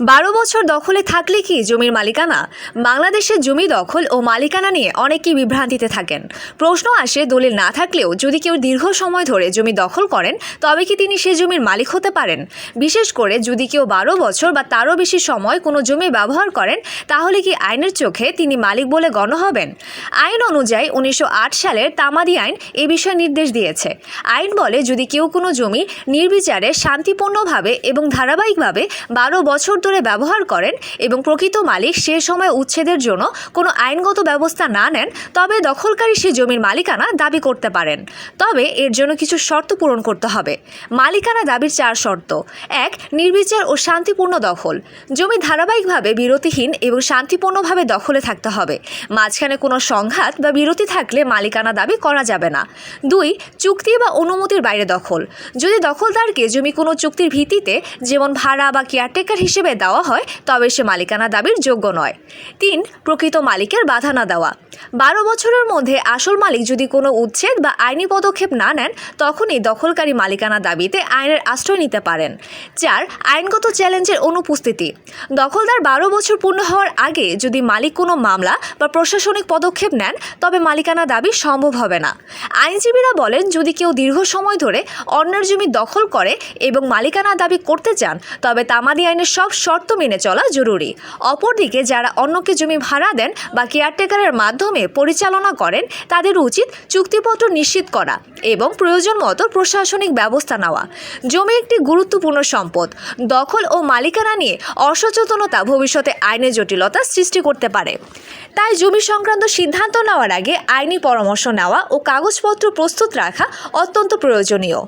বারো বছর দখলে থাকলে কি জমির মালিকানা? বাংলাদেশের জমি দখল ও মালিকানা নিয়ে অনেকেই বিভ্রান্তিতে থাকেন। প্রশ্ন আসে, দলিল না থাকলেও যদি কেউ দীর্ঘ সময় ধরে জমি দখল করেন, তবে কি তিনি সে জমির মালিক হতে পারেন? বিশেষ করে যদি কেউ বারো বছর বা তারও বেশি সময় কোনো জমি ব্যবহার করেন, তাহলে কি আইনের চোখে তিনি মালিক বলে গণ্য হবেন? আইন অনুযায়ী উনিশশো আট সালের তামাদি আইন এ বিষয়ে নির্দেশ দিয়েছে। আইন বলে যদি কেউ কোনো জমি নির্বিচারে শান্তিপূর্ণভাবে এবং ধারাবাহিকভাবে বারো বছর ধরে ব্যবহার করেন এবং প্রকৃত মালিক সে সময় উচ্ছেদের জন্য কোনো আইনগত ব্যবস্থা না নেন, তবে দখলকারী সে জমির মালিকানা দাবি করতে পারেন। তবে এর জন্য কিছু শর্ত পূরণ করতে হবে। মালিকানা দাবির চার শর্ত। এক, নির্বিচার ও শান্তিপূর্ণ দখল। জমি ধারাবাহিকভাবে বিরতিহীন এবং শান্তিপূর্ণভাবে দখলে থাকতে হবে। মাঝখানে কোনো সংঘাত বা বিরতি থাকলে মালিকানা দাবি করা যাবে না। দুই, চুক্তি বা অনুমতির বাইরে দখল। যদি দখলদারকে জমি কোনো চুক্তির ভিত্তিতে, যেমন ভাড়া বা কেয়ারটেকার হিসেবে দেওয়া হয় তবে সে মালিকানা দাবির যোগ্য নয়। তিন প্রকৃত মালিকের বাধা না দেওয়া। বারো বছরের মধ্যে আসল মালিক যদি কোনো উচ্ছেদ বা আইনি পদক্ষেপ না নেন, তখনই দখলকারী মালিকানা দাবিতে আইনের আশ্রয় নিতে পারেন চার আইনগত চ্যালেঞ্জের অনুপস্থিতি। দখলদার বারো বছর পূর্ণ হওয়ার আগে যদি মালিক কোনো মামলা বা প্রশাসনিক পদক্ষেপ নেন, তবে মালিকানা দাবি সম্ভব হবে না। আইনজীবীরা বলেন, যদি কেউ দীর্ঘ সময় ধরে অন্যের জমি দখল করে এবং মালিকানা দাবি করতে চান, তবে তামাদি আইনের সব শর্ত মেনে চলা জরুরি। অপরদিকে যারা অন্যকে জমি ভাড়া দেন বা কেয়ারটেকারের মাধ্যমে পরিচালনা করেন, তাদের উচিত চুক্তিপত্র নিশ্চিত করা এবং প্রয়োজন মতো প্রশাসনিক ব্যবস্থা নেওয়া। জমি একটি গুরুত্বপূর্ণ সম্পদ। দখল ও মালিকানা নিয়ে অসচেতনতা ভবিষ্যতে আইনে জটিলতা সৃষ্টি করতে পারে। তাই জমি সংক্রান্ত সিদ্ধান্ত নেওয়ার আগে আইনি পরামর্শ নেওয়া ও কাগজপত্র প্রস্তুত রাখা অত্যন্ত প্রয়োজনীয়।